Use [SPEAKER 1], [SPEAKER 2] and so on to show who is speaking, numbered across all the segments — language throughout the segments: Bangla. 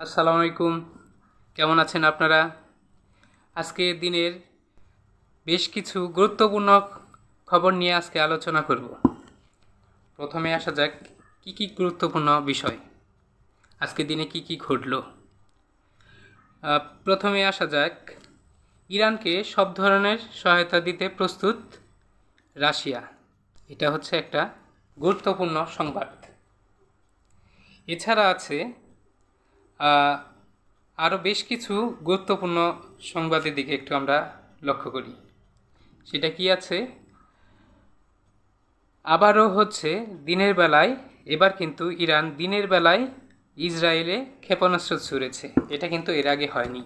[SPEAKER 1] আসসালামু আলাইকুম। কেমন আছেন আপনারা? আজকে দিনের বেশ কিছু গুরুত্বপূর্ণ খবর নিয়ে আজকে আলোচনা করব। প্রথমে আসা যাক, কী কী গুরুত্বপূর্ণ বিষয়? আজকে দিনে কি কি ঘটলো? প্রথমে আসা যাক, ইরানকে সব ধরনের সহায়তা দিতে প্রস্তুত রাশিয়া। এটা হচ্ছে একটা গুরুত্বপূর্ণ সংবাদ। এছাড়া আছে আরও বেশ কিছু গুরুত্বপূর্ণ সংবাদের দিকে একটু আমরা লক্ষ্য করি। সেটা কি আছে? আবারও হচ্ছে দিনের বেলায়, এবার কিন্তু ইরান দিনের বেলায় ইসরায়েলে ক্ষেপণাস্ত্র ছুড়েছে। এটা কিন্তু এর আগে হয়নি।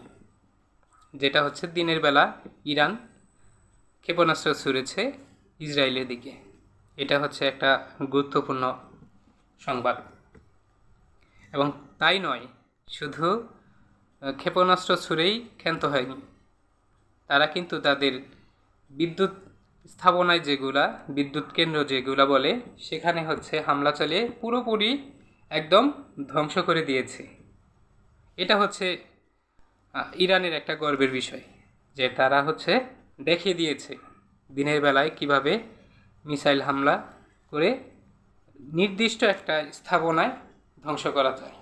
[SPEAKER 1] যেটা হচ্ছে দিনের বেলা ইরান ক্ষেপণাস্ত্র ছুড়েছে ইসরায়েলের দিকে। এটা হচ্ছে একটা গুরুত্বপূর্ণ সংবাদ। এবং তাই নয় শুধু ক্ষেপণাস্ত্র ছুঁড়েই ক্ষান্ত হয়নি। তারা কিন্তু তাদের বিদ্যুৎ স্থাপনায় যেগুলা, বিদ্যুৎ কেন্দ্র যেগুলা বলে, সেখানে হচ্ছে হামলা চালিয়ে পুরোপুরি একদম ধ্বংস করে দিয়েছে। এটা হচ্ছে ইরানের একটা গর্বের বিষয়, যে তারা হচ্ছে দেখিয়ে দিয়েছে দিনের বেলায় কীভাবে মিসাইল হামলা করে নির্দিষ্ট একটা স্থাপনায় ধ্বংস করা যায়।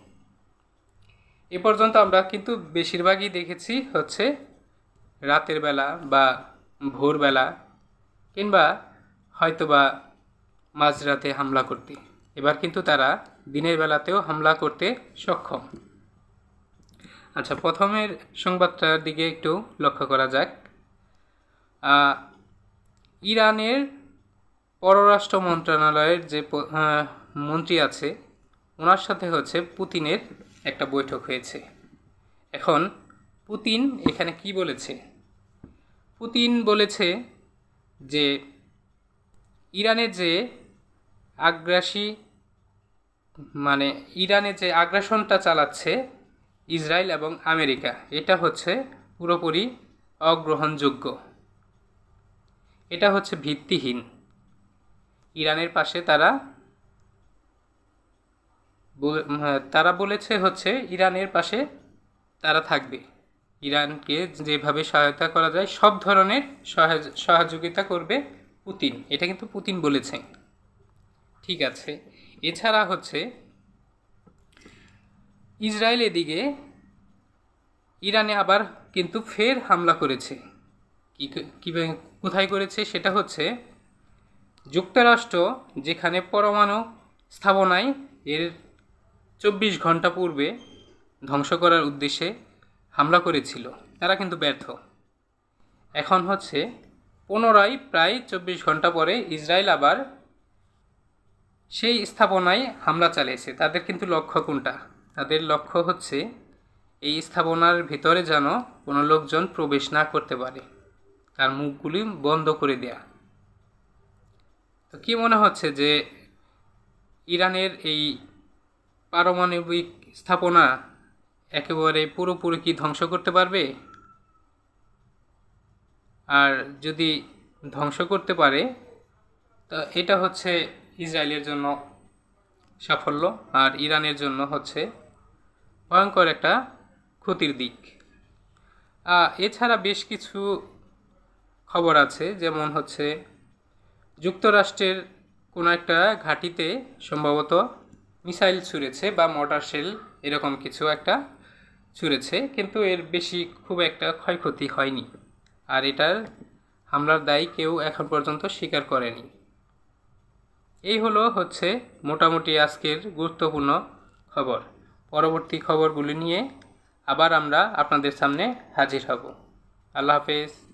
[SPEAKER 1] এ পর্যন্ত আমরা কিন্তু বেশিরভাগই দেখেছি হচ্ছে রাতের বেলা বা ভোরবেলা কিংবা হয়তোবা মাঝরাতে হামলা করতে। এবার কিন্তু তারা দিনের বেলাতেও হামলা করতে সক্ষম। আচ্ছা প্রথমের সংবাদটার দিকে একটু লক্ষ্য করা যাক। ইরানের পররাষ্ট্র মন্ত্রণালয়ের যে মন্ত্রী আছে, ওনার সাথে হচ্ছে পুতিনের একটা বৈঠক হয়েছে। এখন পুতিন এখানে কি বলেছে? পুতিন বলেছে যে ইরানের যে আগ্রাসী মানে ইরানে যে আগ্রাসনটা চালাচ্ছে ইসরায়েল এবং আমেরিকা, এটা হচ্ছে পুরোপুরি অগ্রহণযোগ্য। এটা হচ্ছে ভিত্তিহীন। ইরানের পাশে তারা তারা বলেছে হচ্ছে, ইরানের পাশে তারা থাকবে। ইরানকে যেভাবে সহায়তা করা যায়, সব ধরনের সহায়- সহযোগিতা করবে পুতিন। এটা কিন্তু পুতিন বলেছে। ঠিক আছে। এছাড়া হচ্ছে, ইসরায়েল এদিকে ইরানে আবার কিন্তু ফের হামলা করেছে। কোথায় করেছে সেটা হচ্ছে, যুক্তরাষ্ট্র যেখানে পরমাণু স্থাপনায় এর চব্বিশ ঘণ্টা পূর্বে ধ্বংস করার উদ্দেশ্যে হামলা করেছিল। তারা কিন্তু ব্যর্থ। এখন হচ্ছে পুনরায় প্রায় চব্বিশ ঘণ্টা পরে ইসরায়েল আবার সেই স্থাপনায় হামলা চালিয়েছে। তাদের কিন্তু লক্ষ্য কোনটা? তাদের লক্ষ্য হচ্ছে এই স্থাপনার ভিতরে যেন কোনো লোকজন প্রবেশ না করতে পারে। তার মুখগুলি বন্ধ করে দেয়া। তো কী মনে হচ্ছে যে ইরানের এই পারমাণবিক স্থাপনা একেবারে পুরোপুরি কি ধ্বংস করতে পারবে? আর যদি ধ্বংস করতে পারে, তো এটা হচ্ছে ইসরায়েলের জন্য সাফল্য আর ইরানের জন্য হচ্ছে ভয়ঙ্কর একটা ক্ষতির দিক। এছাড়া বেশ কিছু খবর আছে, যেমন হচ্ছে যুক্তরাষ্ট্রের কোনো একটা ঘাঁটিতে সম্ভবত মিসাইল ছুঁড়েছে বা মোটর শেল এরকম কিছু একটা ছুঁড়েছে, কিন্তু এর বেশি খুব একটা ক্ষয়ক্ষতি হয়নি। আর এটার হামলার দায় কেউ এখন পর্যন্ত স্বীকার করেনি। এই হলো হচ্ছে মোটামুটি আজকের গুরুত্বপূর্ণ খবর। পরবর্তী খবরগুলি নিয়ে আবার আমরা আপনাদের সামনে হাজির হব। আল্লাহ হাফেজ।